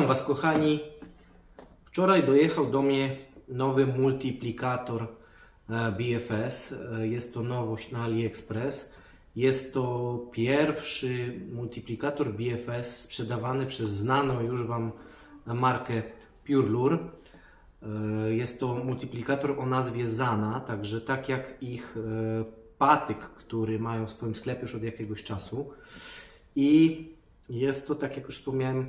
Was, kochani. Wczoraj dojechał do mnie nowy multiplikator e, BFS. E, Jest to nowość na AliExpress. Jest to pierwszy multiplikator BFS sprzedawany przez znaną już Wam markę PureLure. Jest to multiplikator o nazwie Zana, także tak jak ich e, patyk, który mają w swoim sklepie już od jakiegoś czasu. I jest to, tak jak już wspomniałem,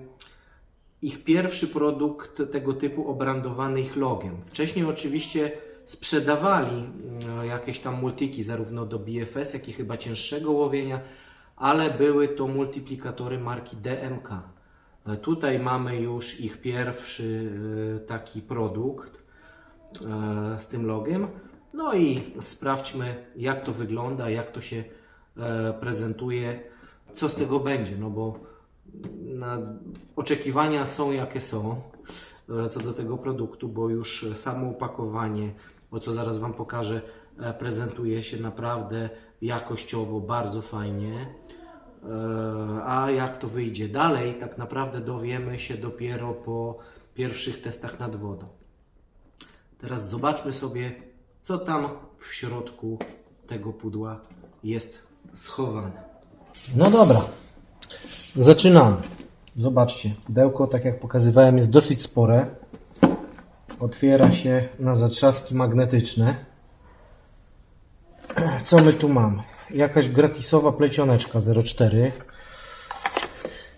ich pierwszy produkt tego typu obrandowany ich logiem. Wcześniej oczywiście sprzedawali mm, jakieś tam multiki zarówno do BFS, jak i chyba cięższego łowienia, ale były to multiplikatory marki DMK. E, Tutaj mamy już ich pierwszy e, taki produkt e, z tym logiem. No i sprawdźmy, jak to wygląda, jak to się e, prezentuje, co z tego będzie, no bo oczekiwania są jakie są e, co do tego produktu, bo już samo opakowanie, o co zaraz Wam pokażę, e, prezentuje się naprawdę jakościowo bardzo fajnie. E, A jak to wyjdzie dalej, tak naprawdę dowiemy się dopiero po pierwszych testach nad wodą. Teraz zobaczmy sobie, co tam w środku tego pudła jest schowane. No dobra, zaczynamy. Zobaczcie, pudełko, tak jak pokazywałem, jest dosyć spore. Otwiera się na zatrzaski magnetyczne. Co my tu mamy? Jakaś gratisowa plecioneczka 0,4.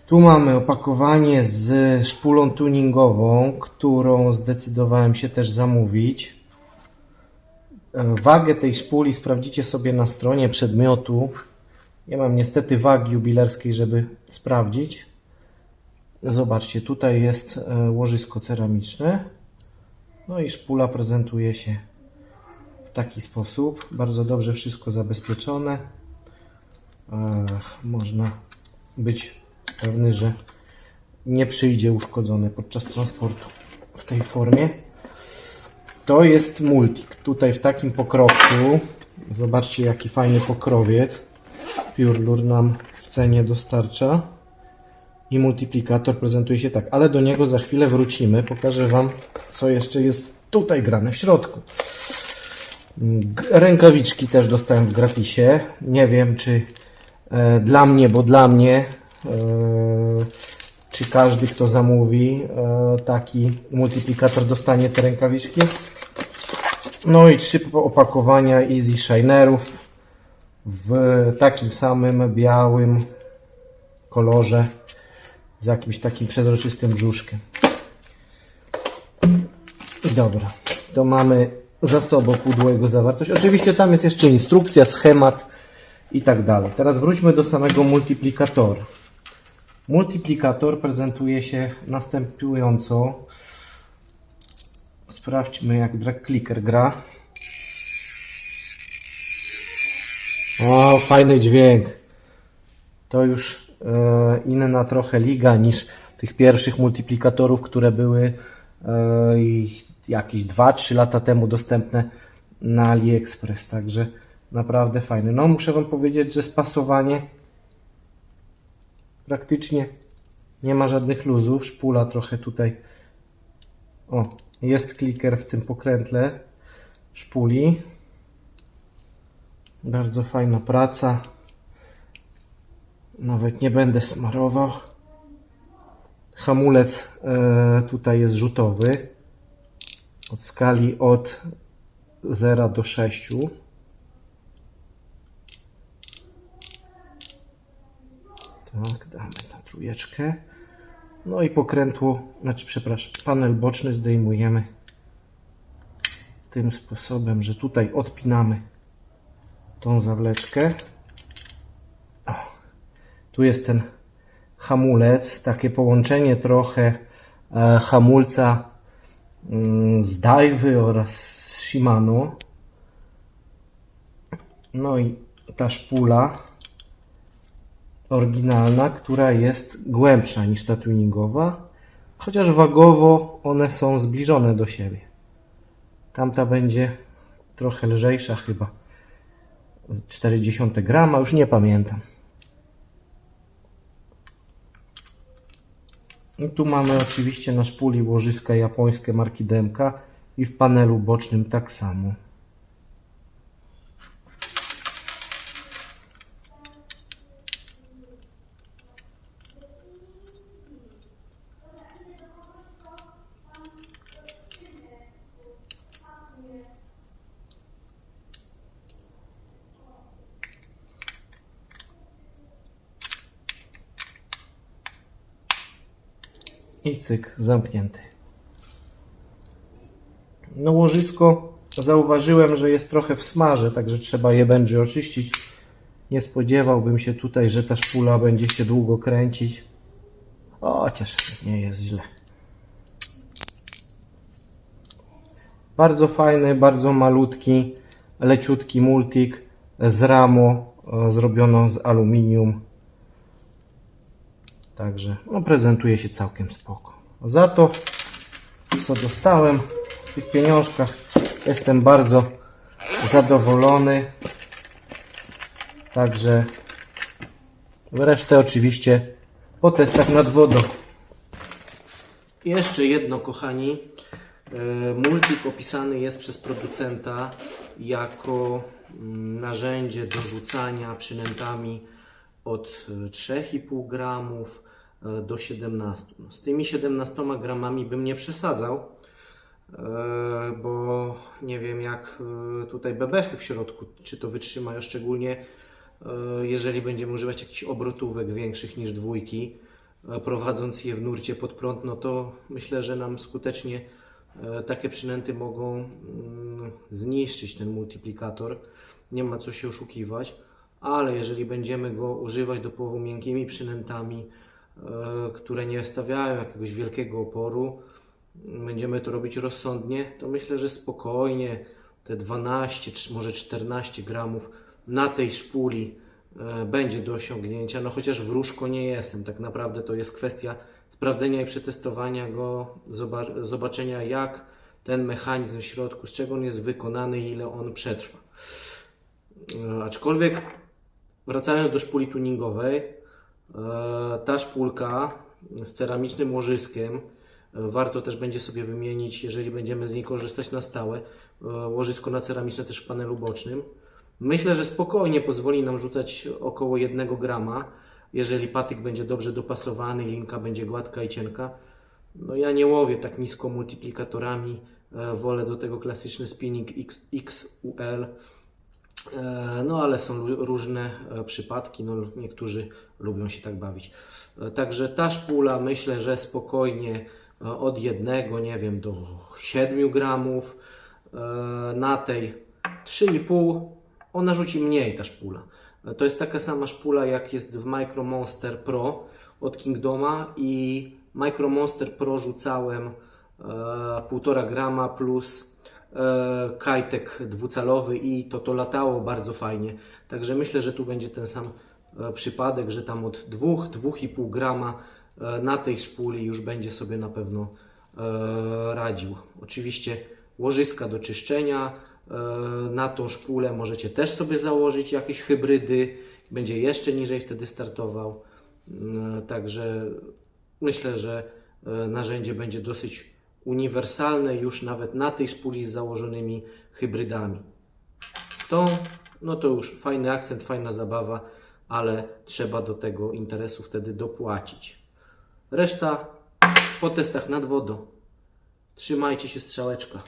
Tu mamy opakowanie z szpulą tuningową, którą zdecydowałem się też zamówić. E, Wagę tej szpuli sprawdzicie sobie na stronie przedmiotu. Nie mam niestety wagi jubilerskiej, żeby sprawdzić. Zobaczcie, tutaj jest e, łożysko ceramiczne. No i szpula prezentuje się w taki sposób. Bardzo dobrze wszystko zabezpieczone. Można być pewny, że nie przyjdzie uszkodzone podczas transportu w tej formie. To jest multik. Tutaj w takim pokrowcu. Zobaczcie jaki fajny pokrowiec. PureLure nam w cenie dostarcza. I multiplikator prezentuje się tak, ale do niego za chwilę wrócimy. Pokażę Wam, co jeszcze jest tutaj grane w środku. Rękawiczki też dostałem w gratisie. Nie wiem, czy e, dla mnie, bo dla mnie, e, czy każdy, kto zamówi e, taki multiplikator, dostanie te rękawiczki. No i trzy opakowania Easy Shinerów w takim samym białym kolorze z jakimś takim przezroczystym brzuszkiem. Dobra, to mamy za sobą pudło jego zawartość. Oczywiście tam jest jeszcze instrukcja, schemat i tak dalej. Teraz wróćmy do samego multiplikatora. Multiplikator prezentuje się następująco. Sprawdźmy jak drag clicker gra. O, fajny dźwięk. To już e, inna trochę liga niż tych pierwszych multiplikatorów, które były e, jakieś 2-3 lata temu dostępne na AliExpress. Także naprawdę fajny. No, muszę Wam powiedzieć, że spasowanie praktycznie nie ma żadnych luzów. Szpula trochę tutaj. O, jest kliker w tym pokrętle szpuli. Bardzo fajna praca. Nawet nie będę smarował. Hamulec e, tutaj jest rzutowy. Od skali od 0 do 6. Tak, damy na trójeczkę. No i pokrętło, znaczy przepraszam, panel boczny zdejmujemy tym sposobem, że tutaj odpinamy tą zawleczkę. O, tu jest ten hamulec, takie połączenie trochę e, hamulca mm, z Daiwy oraz z Shimano. No i ta szpula oryginalna, która jest głębsza niż ta tuningowa, chociaż wagowo one są zbliżone do siebie. Tamta będzie trochę lżejsza chyba. Z 40 grama, już nie pamiętam. I tu mamy oczywiście na szpuli łożyska japońskie marki DMK i w panelu bocznym tak samo. I cyk, zamknięty. No łożysko zauważyłem, że jest trochę w smarze, także trzeba je będzie oczyścić. Nie spodziewałbym się tutaj, że ta szpula będzie się długo kręcić. Chociaż nie jest źle. Bardzo fajny, bardzo malutki, leciutki multik z ramo e, zrobioną z aluminium. Także no, prezentuje się całkiem spoko. Za to, co dostałem w tych pieniążkach, jestem bardzo zadowolony. Także resztę oczywiście po testach nad wodą. Jeszcze jedno, kochani. E, Multik opisany jest przez producenta jako mm, narzędzie do rzucania przynętami od e, 3,5 gramów e, do 17. No, z tymi 17 gramami bym nie przesadzał, e, bo nie wiem jak e, tutaj bebechy w środku, czy to wytrzymają, szczególnie jeżeli będziemy używać jakichś obrotówek większych niż dwójki, prowadząc je w nurcie pod prąd, no to myślę, że nam skutecznie takie przynęty mogą mm, zniszczyć ten multiplikator. Nie ma co się oszukiwać, ale jeżeli będziemy go używać do połowu miękkimi przynętami, e, które nie stawiają jakiegoś wielkiego oporu, będziemy to robić rozsądnie, to myślę, że spokojnie te 12 czy może 14 gramów na tej szpuli e, będzie do osiągnięcia. No chociaż wróżko nie jestem, tak naprawdę to jest kwestia sprawdzenia i przetestowania go, zoba- zobaczenia jak ten mechanizm w środku, z czego on jest wykonany i ile on przetrwa. E, Aczkolwiek wracając do szpuli tuningowej, e, ta szpulka z ceramicznym łożyskiem, e, warto też będzie sobie wymienić, jeżeli będziemy z niej korzystać na stałe, e, łożysko na ceramiczne też w panelu bocznym. Myślę, że spokojnie pozwoli nam rzucać około 1 grama, jeżeli patyk będzie dobrze dopasowany, linka będzie gładka i cienka. No ja nie łowię tak nisko multiplikatorami, wolę do tego klasyczny spinning XUL. E, No ale są różne e, przypadki, no, niektórzy lubią się tak bawić. E, Także ta szpula myślę, że spokojnie od jednego, nie wiem, do 7 gramów. Na tej 3,5 ona rzuci mniej ta szpula. To jest taka sama szpula jak jest w Micro Monster Pro od Kingdoma i Micro Monster Pro rzucałem e, 1,5 grama plus kajtek dwucalowy i to to latało bardzo fajnie. Także myślę, że tu będzie ten sam e, przypadek, że tam od 2-2,5 grama e, na tej szpuli już będzie sobie na pewno e, radził. Oczywiście łożyska do czyszczenia e, na tą szpulę możecie też sobie założyć jakieś hybrydy, będzie jeszcze niżej wtedy startował. Także myślę, że e, narzędzie będzie dosyć uniwersalne już nawet na tej szpuli z założonymi hybrydami. Z tą, no to już fajny akcent, fajna zabawa, ale trzeba do tego interesu wtedy dopłacić. Reszta po testach nad wodą. Trzymajcie się strzałeczka.